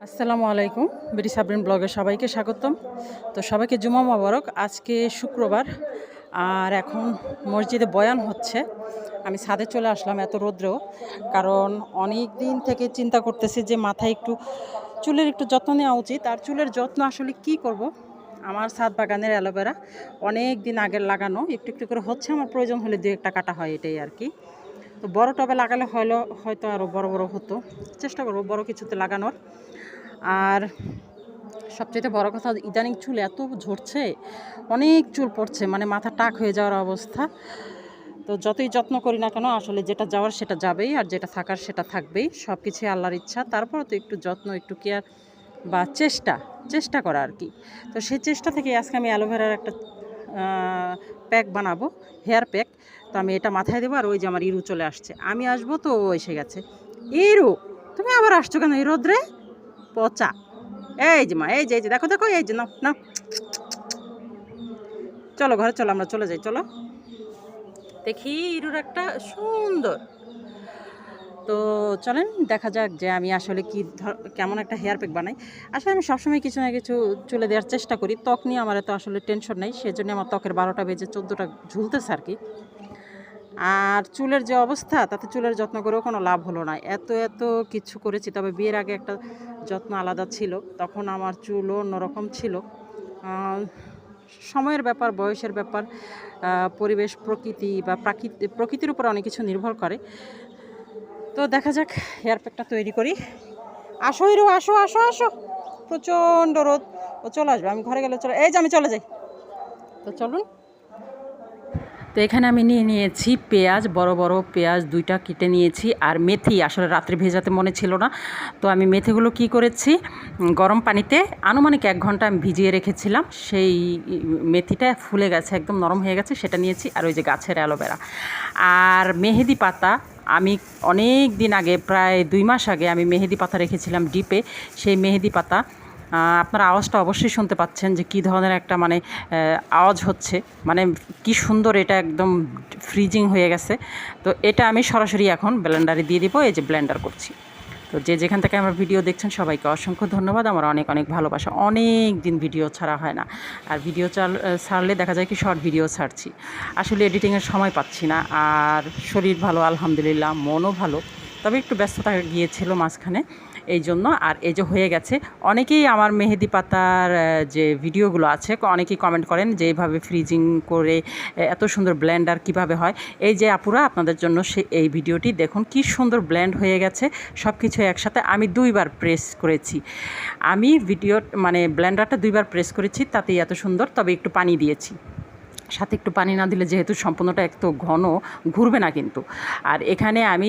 আসসালামু আলাইকুম, বিডি সাবরিন ব্লগে সবাইকে স্বাগতম। তো সবাইকে জুমা মোবারক। আজকে শুক্রবার, আর এখন মসজিদে বয়ান হচ্ছে। আমি ছাদে চলে আসলাম এত রৌদ্রেও, কারণ অনেক দিন থেকে চিন্তা করতেছি যে মাথায় একটু চুলের একটু যত্ন নেওয়া উচিত। আর চুলের যত্ন আসলে কি করব? আমার ছাদ বাগানের অ্যালোভেরা অনেক দিন আগের লাগানো। একটু একটু করে হচ্ছে, আমার প্রয়োজন হলে দু একটা কাটা হয় এটাই আর কি। তো বড় টবে লাগালে হয়তো হয়তো আরও বড় বড় হতো। চেষ্টা করব বড় কিছুতে লাগানোর। আর সবচেয়ে বড় কথা, ইদানিং চুল এত ঝরছে, অনেক চুল পড়ছে মানে মাথা টাক হয়ে যাওয়ার অবস্থা। তো যতই যত্ন করি না কেন, আসলে যেটা যাওয়ার সেটা যাবেই, আর যেটা থাকার সেটা থাকবেই সব কিছুই আল্লাহর ইচ্ছা। তারপর তো একটু যত্ন, একটু কেয়ার বা চেষ্টা চেষ্টা করা আর কি। তো সেই চেষ্টা থেকে আজকে আমি অ্যালোভেরার একটা প্যাক বানাবো, হেয়ার প্যাক। তো আমি এটা মাথায় দেবো, আর ওই যে আমার ইরু চলে আসছে। আমি আসব তো এসে গেছে। ইরু, তুমি আবার আসছো কেন এই পচা। এই যে মা, এই যে এই যে, দেখো দেখো, এই যে, নাও নাও। চলো ঘরে, চলো, আমরা চলে যাই, চলো। দেখি ইরুর একটা সুন্দর। তো চলেন, দেখা যাক যে আমি আসলে কি কেমন একটা হেয়ার প্যাক বানাই। আসলে আমি সবসময় কিছু না কিছু চুলে দেওয়ার চেষ্টা করি। ত্বক নিয়ে আমার এত আসলে টেনশন নেই সেজন্য আমার ত্বকের বারোটা বেজে চোদ্দোটা ঝুলতেছে আর কি। আর চুলের যে অবস্থা, তাতে চুলের যত্ন করেও কোনো লাভ হলো না। এত এত কিছু করেছি, তবে বিয়ের আগে একটা যত্ন আলাদা ছিল, তখন আমার চুলও অন্যরকম ছিল। সময়ের ব্যাপার, বয়সের ব্যাপার পরিবেশ, প্রকৃতি বা প্রাকৃতি, প্রকৃতির উপর অনেক কিছু নির্ভর করে। তো দেখা যাক, হেয়ার প্যাকটা তৈরি করি। আসো হিরো, আসো আসো আসো। প্রচণ্ড রোদ। ও চলে আসবে, আমি ঘরে গেলে চলে এই যে আমি চলে যাই। তো চলুন। তো এখানে আমি নিয়ে নিয়েছি পেঁয়াজ, বড় বড় পেঁয়াজ দুইটা কেটে নিয়েছি আর মেথি। আসলে রাত্রে ভেজাতে মনে ছিল না। তো আমি মেথিগুলো কি করেছি? গরম পানিতে আনুমানিক এক ঘণ্টা আমি ভিজিয়ে রেখেছিলাম। সেই মেথিটা ফুলে গেছে, একদম নরম হয়ে গেছে, সেটা নিয়েছি। আর ওই যে গাছের অ্যালোভেরা। আর মেহেদি পাতা আমি অনেক দিন আগে, প্রায় দুই মাস আগে আমি মেহেদি পাতা রেখেছিলাম ডিপে। সেই মেহেদি পাতা আপনারা আওয়াজটা অবশ্যই শুনতে পাচ্ছেন যে কী ধরনের একটা মানে আওয়াজ হচ্ছে। মানে কি সুন্দর এটা একদম ফ্রিজিং হয়ে গেছে। তো এটা আমি সরাসরি এখন ব্লেন্ডারে দিয়ে দিব, এই যে ব্লেন্ডার করছি। তো যে যেখান থেকে আমার ভিডিও দেখছেন, সবাইকে অসংখ্য ধন্যবাদ। আমার অনেক অনেক ভালোবাসা। অনেক দিন ভিডিও ছাড়া হয় না। আর ভিডিও চাল ছাড়লে দেখা যায় কি শর্ট ভিডিও ছাড়ছি। আসলে এডিটিংয়ের সময় পাচ্ছি না। আর শরীর ভালো, আলহামদুলিল্লাহ, মনও ভালো। তবে একটু ব্যস্ততা গিয়েছিল মাঝখানে। এই জন্য আর এই যে হয়ে গেছে, অনেকেই আমার মেহেদি পাতার যে ভিডিওগুলো আছে অনেকেই কমেন্ট করেন যে এইভাবে ফ্রিজিং করে এত সুন্দর ব্লেন্ডার কীভাবে হয়। এই যে আপুরা, আপনাদের জন্য সে, এই ভিডিওটি দেখুন, কি সুন্দর ব্লেন্ড হয়ে গেছে সব কিছু একসাথে আমি দুইবার প্রেস করেছি। আমি ভিডিও মানে ব্লেন্ডারটা দুইবার প্রেস করেছি, তাতেই এত সুন্দর, তবে একটু পানি দিয়েছি। সাথে একটু পানি না দিলে যেহেতু সম্পূর্ণটা একটু ঘন, ঘুরবে না কিন্তু। আর এখানে আমি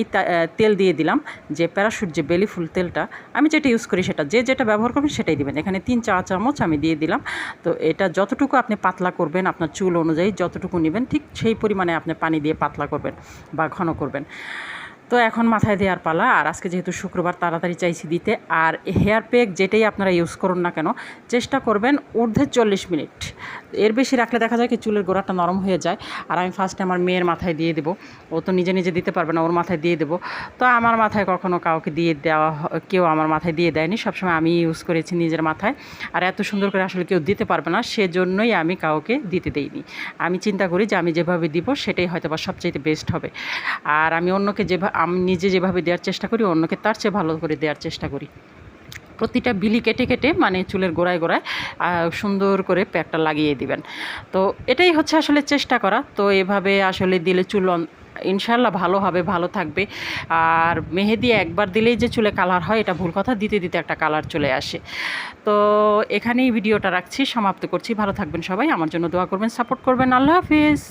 তেল দিয়ে দিলাম, যে প্যারাশুট যে বেলি ফুল তেলটা, আমি যেটা ইউজ করি সেটা, যে যেটা ব্যবহার করবেন সেটাই দিবেন। এখানে তিন চা চামচ আমি দিয়ে দিলাম। তো এটা যতটুকু আপনি পাতলা করবেন, আপনার চুল অনুযায়ী যতটুকু নেবেন, ঠিক সেই পরিমাণে আপনি পানি দিয়ে পাতলা করবেন বা ঘন করবেন। তো এখন মাথায় দেওয়ার পালা, আর আজকে যেহেতু শুক্রবার তাড়াতাড়ি চাইছি দিতে, আর হেয়ার প্যাক যেটাই আপনারা ইউজ করুন না কেন, চেষ্টা করবেন ঊর্ধ্বে চল্লিশ মিনিট। এর বেশি রাখলে দেখা যায় কি চুলের গোড়াটা নরম হয়ে যায়, আর আমি ফার্স্টে আমার মেয়ের মাথায় দিয়ে দেবো। ও তো নিজে নিজে দিতে পারবে না, ওর মাথায় দিয়ে দেবো। তো আমার মাথায় কখনো কাউকে দিয়ে দেওয়া কেউ আমার মাথায় দিয়ে দেয়নি, সবসময় আমি ইউজ করেছি নিজের মাথায়। আর এত সুন্দর করে আসলে কেউ দিতে পারবে না, সেজন্যই আমি কাউকে দিতে দেইনি। আমি চিন্তা করি যে আমি যেভাবে দিব, সেটাই হয়তো বা সবচাইতে বেস্ট হবে। আর আমি অন্যকে যেভাবে আমি নিজে যেভাবে দেওয়ার চেষ্টা করি, অন্যকে তার চেয়ে ভালো করে দেওয়ার চেষ্টা করি। প্রতিটা বিলি কেটে কেটে মানে চুলের গোড়ায় গোড়ায় সুন্দর করে প্যাকটা লাগিয়ে দিবেন। তো এটাই হচ্ছে আসলে চেষ্টা করা। তো এভাবে আসলে দিলে চুল ইনশাল্লাহ ভালো হবে, ভালো থাকবে। আর মেহেদি একবার দিলেই যে চুলে কালার হয়, এটা ভুল কথা, দিতে দিতে একটা কালার চলে আসে। তো এখানেই ভিডিওটা রাখছি, সমাপ্ত করছি। ভালো থাকবেন সবাই। আমার জন্য দোয়া করবেন, সাপোর্ট করবেন। আল্লাহ হাফিজ।